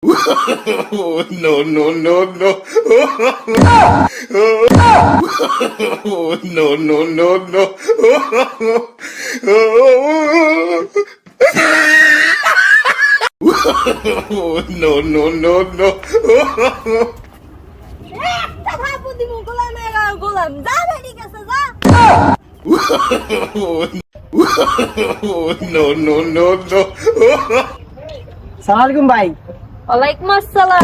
Oh, no, no, no, no. Oh, no, no, no, no. Oh, no, no, no, no. গোলাম যা বেরিয়ে গেছে যা Oh, no, no, no, no. সালামালাইকুম ভাই ওয়ালাইকুম আসসালাম।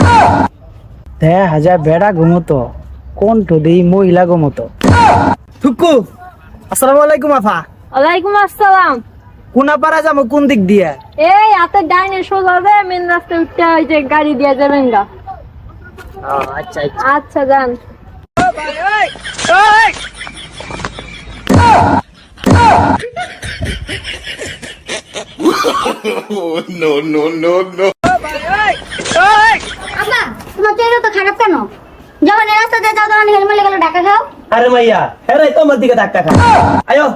দেখা হাজার বেড়া ঘুমতো কোন তো মহিলা ঘুমতো? থুকু আসসালামু আলাইকুম আফা ওয়ালাইকুম আসসালাম। কোনা পারা যাব কোন দিক দিয়ে? এই হাতে ডাইনে সোজা দে মেন রাস্তায় উঠতে ওই যে গাড়ি দিয়ে যাবেন গা। আচ্ছা আচ্ছা। আচ্ছা যান। No, no, no, no. তোমার তো খারাপ কেন? যখন এই রাস্তা দিয়ে যাও তখন হেলমেট গেল ঢাকা খাও। আরে মাইয়া হেরাই তো আমার দিকে ধাক্কা খা আয়ো।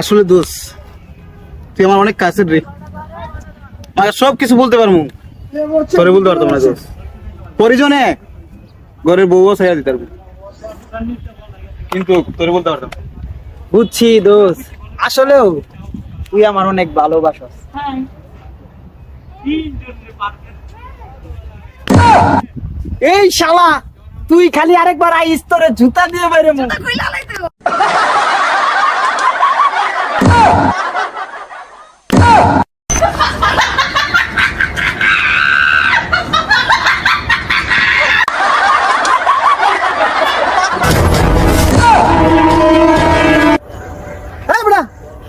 আসলে দোষ তুই আমার অনেক কাছের রে। সব কিছু বলতে পারব। তোরে বলতে পারতাম না দোষ পরিজনে ঘরের বউও ছাইয়া দিতার কিন্তু তোরে বলতে পারতাম। বুঝছি দোষ আসলেও তুই আমার অনেক ভালোবাসস। এই শালা তুই খালি আরেকবার আই স্তরে জুতা দিয়ে বেরে মুখ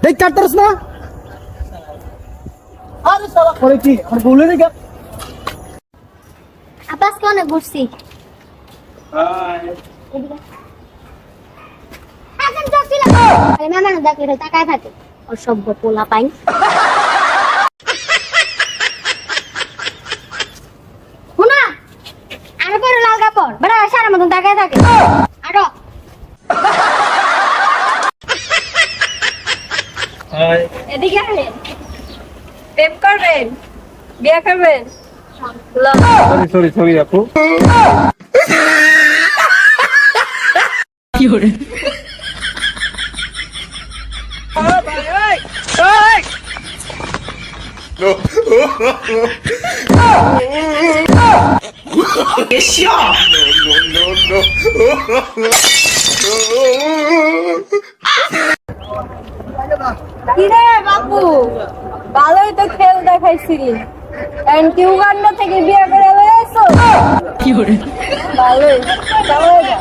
দেখ কাটতারস না? আরে শালা করে কি? আর বলে গা আব্বা, আজকে অনেক ঘুরছি। এখন চলছিল আরে মেহমান দেখলে তাকায় থাকে। অসভ্য পোলা পাই। শুনা আরও পরে লাল কাপড়। বেড়া, সারা মতন তাকায় থাকে। আরও এদিকে আসেন প্রেম করবেন বিয়ে করবেন। সরি সরি সরি আপু No. No, no, no, কিরে বাপু? ভালোই তো খেল দেখাইছিলি। এখন কি উগান্ডা থেকে বিয়ে করে লয়েছো কি করে ভালোই এবার।